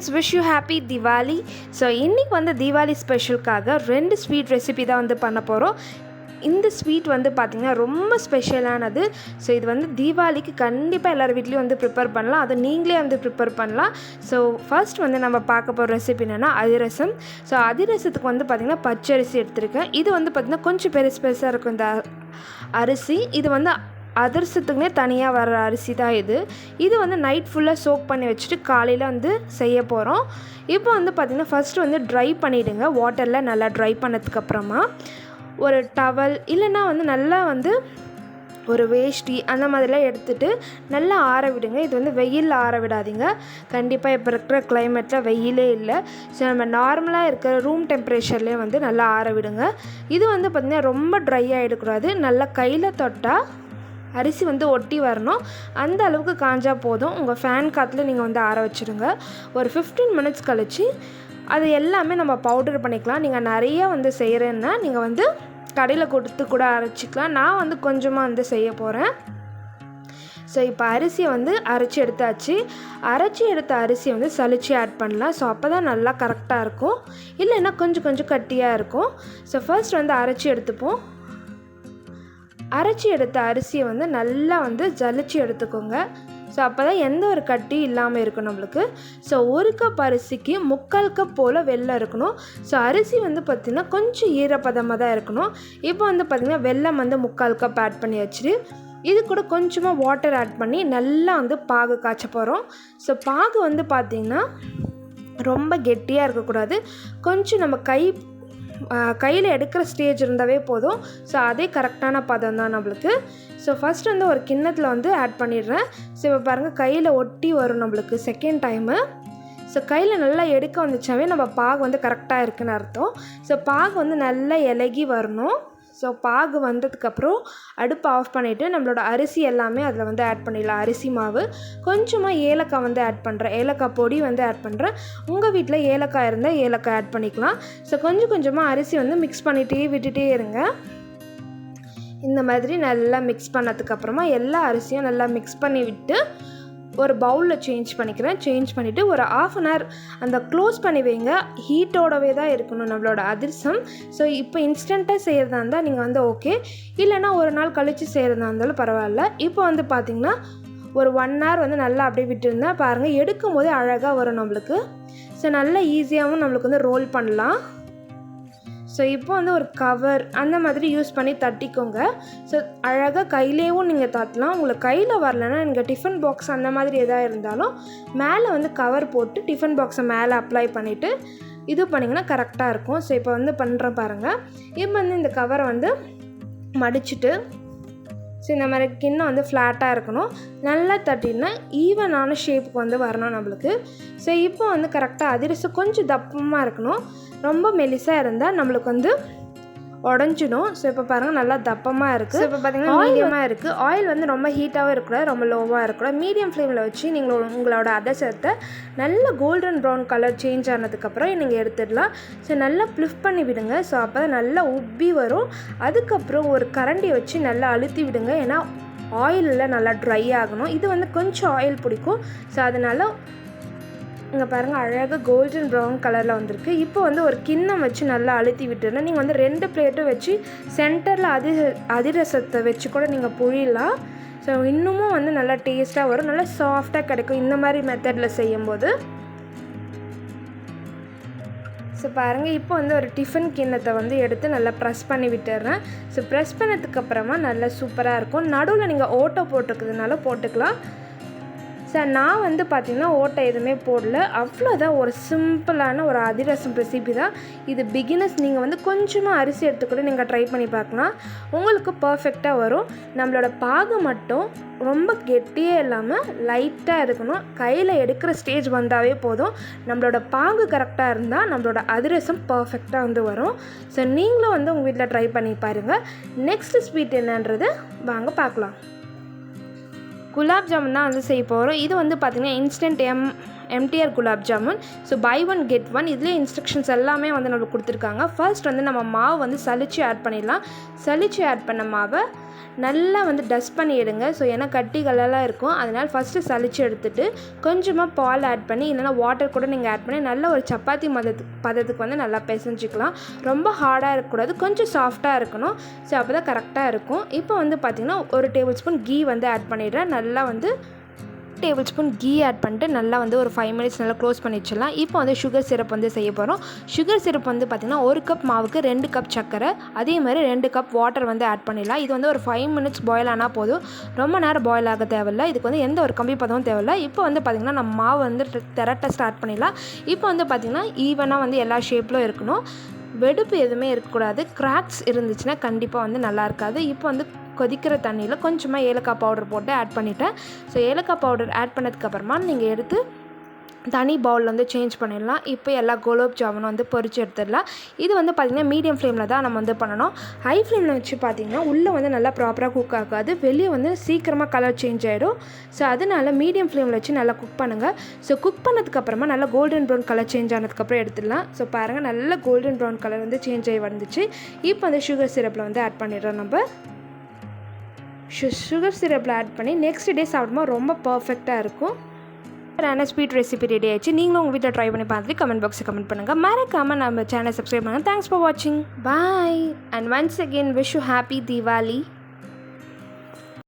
Friends wish you happy Diwali so இன்றைக்கி வந்து தீபாவளி ஸ்பெஷலுக்காக ரெண்டு ஸ்வீட் ரெசிபி தான் வந்து பண்ண போகிறோம் இந்த ஸ்வீட் வந்து பார்த்திங்கன்னா ரொம்ப ஸ்பெஷலானது ஸோ இது வந்து தீபாவளிக்கு கண்டிப்பாக எல்லார் வீட்லேயும் வந்து ப்ரிப்பேர் பண்ணலாம். அதை நீங்களே வந்து ப்ரிப்பேர் பண்ணலாம். ஸோ ஃபர்ஸ்ட் வந்து நம்ம பார்க்க போகிற ரெசிபி என்னென்னா அதிரசம். ஸோ அதிரசத்துக்கு வந்து பார்த்திங்கன்னா பச்சரிசி எடுத்திருக்கேன். இது வந்து பார்த்திங்கன்னா கொஞ்சம் பெருசு பெருசாக இருக்கும் இந்த அரிசி. இது வந்து அதிரசத்துக்குனே தனியாக வர அரிசி தான் இது. இது வந்து நைட் ஃபுல்லாக சோக் பண்ணி வச்சுட்டு காலையில் வந்து செய்ய போகிறோம் இப்போ வந்து பார்த்திங்கன்னா ஃபஸ்ட்டு வந்து ட்ரை பண்ணிவிடுங்க வாட்டரில் நல்லா ட்ரை பண்ணதுக்கப்புறமா ஒரு டவல் இல்லைன்னா வந்து நல்லா வந்து ஒரு வேஷ்டி அந்த மாதிரிலாம் எடுத்துகிட்டு நல்லா ஆற விடுங்க. இது வந்து வெயிலில் ஆற விடாதீங்க. கண்டிப்பாக இப்போ இருக்கிற கிளைமேட்டில் வெயிலே இல்லை. ஸோ நம்ம நார்மலாக இருக்கிற ரூம் டெம்பரேச்சர்லேயே வந்து நல்லா ஆற விடுங்க. இது வந்து பார்த்திங்கன்னா ரொம்ப ட்ரை ஆகிடக்கூடாது நல்லா கையில் தொட்டால் அரிசி வந்து ஒட்டி வரணும். அந்த அளவுக்கு காஞ்சால் போதும். உங்கள் ஃபேன் காற்றுல நீங்கள் வந்து ஆற வச்சுருங்க. ஒரு ஃபிஃப்டீன் மினிட்ஸ் கழித்து அது எல்லாமே நம்ம பவுடர் பண்ணிக்கலாம். நீங்கள் நிறைய வந்து செய்கிறேன்னா நீங்கள் வந்து கடையில் கொடுத்து கூட அரைச்சிக்கலாம். நான் வந்து கொஞ்சமாக வந்து செய்ய போகிறேன் ஸோ இப்போ அரிசியை வந்து அரைச்சி எடுத்தாச்சு. அரைச்சி எடுத்த அரிசியை வந்து சளிச்சு ஆட் பண்ணலாம். ஸோ அப்போ தான் நல்லா கரெக்டாக இருக்கும். இல்லைன்னா கொஞ்சம் கொஞ்சம் கட்டியாக இருக்கும். ஸோ ஃபர்ஸ்ட் வந்து அரைச்சி எடுத்துப்போம். அரைச்சி எடுத்த அரிசியை வந்து நல்லா வந்து ஜலிச்சு எடுத்துக்கோங்க. ஸோ அப்போ தான் எந்த ஒரு கட்டியும் இல்லாமல் இருக்கும் நம்மளுக்கு. ஸோ ஒரு கப் அரிசிக்கு முக்கால் கப் போல் வெள்ளம் இருக்கணும். ஸோ அரிசி வந்து பார்த்திங்கன்னா கொஞ்சம் ஈரப்பதமாக தான் இருக்கணும். இப்போ வந்து பார்த்திங்கன்னா வெள்ளம் வந்து முக்கால் கப் ஆட் பண்ணி வச்சுட்டு இது கூட கொஞ்சமாக வாட்டர் ஆட் பண்ணி நல்லா வந்து பாகு காய்ச்ச போகிறோம் ஸோ பாகு வந்து பார்த்திங்கன்னா ரொம்ப கெட்டியாக இருக்கக்கூடாது. கொஞ்சம் நம்ம கை கையில் எடுக்கிற ஸ்டேஜ் இருந்தாவே போதும். ஸோ அதே கரெக்டான பதம் தான் நம்மளுக்கு. ஸோ ஃபஸ்ட் வந்து ஒரு கிண்ணத்தில் வந்து ஆட் பண்ணிடுறேன். ஸோ இப்போ பாருங்கள் கையில் ஒட்டி வரும் நம்மளுக்கு செகண்ட் டைமு ஸோ கையில் நல்லா எடுக்க வந்துச்சாவே நம்ம பாகு வந்து கரெக்டாக இருக்குன்னு அர்த்தம். ஸோ பாகு வந்து நல்லா இலகி வரணும். ஸோ பாகு வந்ததுக்கப்புறம் அடுப்பு ஆஃப் பண்ணிவிட்டு நம்மளோட அரிசி எல்லாமே அதில் வந்து ஆட் பண்ணிடலாம். அரிசி மாவு. கொஞ்சமாக ஏலக்காய் வந்து ஆட் பண்ணுறேன் ஏலக்காய் பொடி வந்து ஆட் பண்ணுறேன் உங்கள் வீட்டில் ஏலக்காய் இருந்தால் ஏலக்காய் ஆட் பண்ணிக்கலாம். ஸோ கொஞ்சம் கொஞ்சமாக அரிசி வந்து மிக்ஸ் பண்ணிகிட்டே விட்டுகிட்டே இருங்க. இந்த மாதிரி நல்லா மிக்ஸ் பண்ணதுக்கப்புறமா எல்லா அரிசியும் நல்லா மிக்ஸ் பண்ணி விட்டு ஒரு பவுலில் சேஞ்ச் பண்ணிக்கிறேன். சேஞ்ச் பண்ணிவிட்டு ஒரு ஆஃப் அன் ஹவர் அந்த க்ளோஸ் பண்ணி வைங்க. ஹீட்டோடவே தான் இருக்கணும் நம்மளோட அதிர்சம். ஸோ இப்போ இன்ஸ்டண்ட்டாக செய்கிறதா இருந்தால் நீங்கள் வந்து ஓகே இல்லைனா ஒரு நாள் கழித்து செய்கிறதா இருந்தாலும் பரவாயில்ல. இப்போ வந்து பார்த்திங்கன்னா ஒரு ஒன் ஹவர் வந்து நல்லா அப்படியே விட்டுருந்தேன் பாருங்கள் எடுக்கும் போதே அழகாக வரும் நம்மளுக்கு. ஸோ நல்லா ஈஸியாகவும் நம்மளுக்கு வந்து ரோல் பண்ணலாம். ஸோ இப்போ வந்து ஒரு கவர் அந்த மாதிரி யூஸ் பண்ணி தட்டிக்கோங்க. ஸோ அழகாக கையிலேயும் நீங்கள் தட்டலாம். உங்களுக்கு கையில் வரலன்னா நீங்கள் டிஃபன் பாக்ஸ் அந்த மாதிரி எதாக இருந்தாலும் மேலே வந்து கவர் போட்டு டிஃபன் பாக்ஸை மேலே அப்ளை பண்ணிவிட்டு இது பண்ணிங்கன்னா கரெக்டாக இருக்கும். ஸோ இப்போ வந்து பண்ணுறேன் பாருங்கள் இப்போ வந்து இந்த கவரை வந்து மடிச்சுட்டு ஸோ இந்த மாதிரி கிண்ணம் வந்து ஃப்ளாட்டாக இருக்கணும். நல்லா தட்டினா ஈவனான ஷேப்புக்கு வந்து வரணும் நம்மளுக்கு. ஸோ இப்போ வந்து கரெக்டாக அதிரசம் கொஞ்சம் தப்பமாக இருக்கணும். ரொம்ப மெலிசாக இருந்தால் நம்மளுக்கு வந்து உடஞ்சிடும். ஸோ இப்போ பாருங்கள் நல்லா தப்பமாக இருக்குது இப்போ பார்த்தீங்கன்னா மீடியமாக இருக்குது ஆயில் வந்து ரொம்ப ஹீட்டாகவும் இருக்கக்கூடாது ரொம்ப லோவாக இருக்கக்கூடாது. மீடியம் ஃப்ளேமில் வச்சு நீங்கள் உங்களோட அதசத்தை நல்ல கோல்டன் ப்ரௌன் கலர் சேஞ்ச் ஆனதுக்கப்புறம் நீங்கள் எடுத்துடலாம். ஸோ நல்லா ப்ளிஃப் பண்ணி விடுங்க. ஸோ அப்போ தான் நல்லா உப்பி வரும். அதுக்கப்புறம் ஒரு கரண்டியை வச்சு நல்லா அழுத்தி விடுங்க. ஏன்னா ஆயிலில் நல்லா ட்ரை ஆகணும். இது வந்து கொஞ்சம் ஆயில் பிடிக்கும். ஸோ அதனால் இங்கே பாருங்கள் அழகாக கோல்டன் ப்ரௌன் கலரில் வந்திருக்கு. இப்போ வந்து ஒரு கிண்ணம் வச்சு நல்லா அழுத்தி விட்டுருந்தேன் நீங்கள் வந்து ரெண்டு பிளேட்டும் வச்சு சென்டரில் அதி அதிரசத்தை வச்சு கூட நீங்கள் புழியலாம். ஸோ இன்னமும் வந்து நல்லா டேஸ்ட்டாக வரும். நல்லா சாஃப்டாக கிடைக்கும். இந்த மாதிரி மெத்தடில் செய்யும்போது. ஸோ பாருங்கள் இப்போ வந்து ஒரு டிஃபன் கிண்ணத்தை வந்து எடுத்து நல்லா ப்ரெஸ் பண்ணி விட்டுறேன். ஸோ ப்ரெஸ் பண்ணதுக்கப்புறமா நல்லா சூப்பராக இருக்கும். நடுவில் நீங்கள் ஓட்டோ போட்டிருக்கிறதுனால போட்டுக்கலாம். சார் நான் வந்து பார்த்திங்கன்னா ஓட்டை எதுவுமே போடல. அவ்வளோதான் ஒரு சிம்பிளான ஒரு அதிரசம் ரெசிபி தான். இது பிகினர்ஸ் நீங்கள் வந்து கொஞ்சமாக அரிசி எடுத்துக்கூட நீங்கள் ட்ரை பண்ணி பார்க்கலாம். உங்களுக்கு பர்ஃபெக்டாக வரும். நம்மளோட பாகு மட்டும் ரொம்ப கெட்டியே இல்லாமல் லைட்டாக இருக்கணும் கையில் எடுக்கிற ஸ்டேஜ் வந்தாவே போதும். நம்மளோட பாகு கரெக்டாக இருந்தால் நம்மளோட அதிரசம் பர்ஃபெக்டாக வந்து வரும். ஸோ நீங்களும் வந்து உங்கள் வீட்டில் ட்ரை பண்ணி பாருங்கள் நெக்ஸ்ட் ஸ்வீட் என்னன்றது வாங்க பார்க்கலாம். குலாப் ஜாமுன் தான் வந்து செய்ய போகிறோம் இது வந்து பார்த்திங்கன்னா instant M MTR gulab jamun so buy one get one இதுலேயே இன்ஸ்ட்ரக்ஷன்ஸ் எல்லாமே வந்து நம்மளுக்கு கொடுத்துருக்காங்க. ஃபர்ஸ்ட் வந்து நம்ம மாவு வந்து சளிச்சு ஆட் பண்ணிடலாம். சளிச்சு ஆட் பண்ண மாவை நல்லா வந்து டஸ்ட் பண்ணி எடுங்க. ஸோ ஏன்னா கட்டிகளெல்லாம் இருக்கும். அதனால் ஃபஸ்ட்டு சளிச்சு எடுத்துட்டு கொஞ்சமாக பால் ஆட் பண்ணி இல்லைனா வாட்டர் கூட நீங்கள் ஆட் பண்ணி நல்ல ஒரு சப்பாத்தி மதத்துக்கு பதத்துக்கு வந்து நல்லா பிசைஞ்சிக்கலாம். ரொம்ப ஹார்டாக இருக்கக்கூடாது. கொஞ்சம் சாஃப்டாக இருக்கணும். ஸோ அப்போ தான் கரெக்டாக இருக்கும். இப்போ வந்து பார்த்திங்கன்னா ஒரு டேபிள் ஸ்பூன் கீ வந்து ஆட் பண்ணிடுறேன். நல்லா வந்து டேபிள் ஸ்பூன் கீ ஆட் பண்ணிட்டு நல்லா வந்து ஒரு ஃபைவ் மினிட்ஸ் நல்லா க்ளோஸ் பண்ணி வச்சிடலாம். இப்போ வந்து சுகர் சிரப் வந்து செய்ய போகிறோம் சுகர் சிரப் வந்து பார்த்திங்கன்னா ஒரு கப் மாவுக்கு ரெண்டு கப் சர்க்கரை அதே மாதிரி ரெண்டு கப் வாட்டர் வந்து ஆட் பண்ணிடலாம். இது வந்து ஒரு ஃபைவ் மினிட்ஸ் பாயில் ஆனால் போதும். ரொம்ப நேரம் பாயில் ஆக தேவையில்ல. இதுக்கு வந்து எந்த ஒரு கம்பி பதமும் தேவையில்ல. இப்போ வந்து பார்த்திங்கன்னா நம்ம மாவு வந்து திரட்ட ஸ்டார்ட் பண்ணிடலாம். இப்போ வந்து பார்த்திங்கன்னா ஈவனாக வந்து எல்லா ஷேப்லும் இருக்கணும். வெடுப்பு எதுவுமே இருக்கக்கூடாது. கிராக்ஸ் இருந்துச்சுன்னா கண்டிப்பாக வந்து நல்லா இருக்காது. இப்போ வந்து கொதிக்கிற தண்ணியில் கொஞ்சமாக ஏலக்காய் பவுடர் போட்டு ஆட் பண்ணிட்டேன். ஸோ ஏலக்காய் பவுடர் ஆட் பண்ணதுக்கப்புறமா நீங்கள் எடுத்து தனி பவுலில் வந்து சேஞ்ச் பண்ணிடலாம். இப்போ எல்லா குலோப் ஜாமுனும் வந்து பொறிச்சு எடுத்துடலாம். இது வந்து பார்த்திங்கன்னா மீடியம் ஃப்ளேமில் தான் நம்ம வந்து பண்ணணும். ஹை ஃப்ளேமில் வச்சு பார்த்திங்கன்னா உள்ளே வந்து நல்லா ப்ராப்பராக குக் ஆகாது. வெளியே வந்து சீக்கிரமாக கலர் சேஞ்ச் ஆகிடும் ஸோ அதனால மீடியம் ஃப்ளேமில் வச்சு நல்லா குக் பண்ணுங்கள் ஸோ குக் பண்ணதுக்கப்புறமா நல்லா கோல்டன் ப்ரௌன் கலர் சேஞ்ச் ஆனதுக்கப்புறம் எடுத்துடலாம். ஸோ பாருங்கள் நல்ல கோல்டன் ப்ரௌன் கலர் வந்து சேஞ்ச் ஆகி வந்துச்சு. இப்போ வந்து சுகர் சிரப்பில் வந்து ஆட் பண்ணிடுறோம் நம்ம. சுகர் சிரப்பில் ஆட் பண்ணி நெக்ஸ்ட் டே சாப்பிடும்போது ரொம்ப பர்ஃபெக்டாக இருக்கும். சூப்பரான ஸ்வீட் ரெசிபி ரெடி ஆயிடுச்சு? நீங்களும் உங்கள் வீட்டில் ட்ரை பண்ணி பார்த்துட்டு கமெண்ட் பாக்ஸில் கமெண்ட் பண்ணுங்கள் மறக்காமல் நம்ம சேனல் சப்ஸ்கிரைப் பண்ணுங்கள் தேங்க்ஸ் ஃபார் வாட்சிங் bye and once again wish you happy Deepavali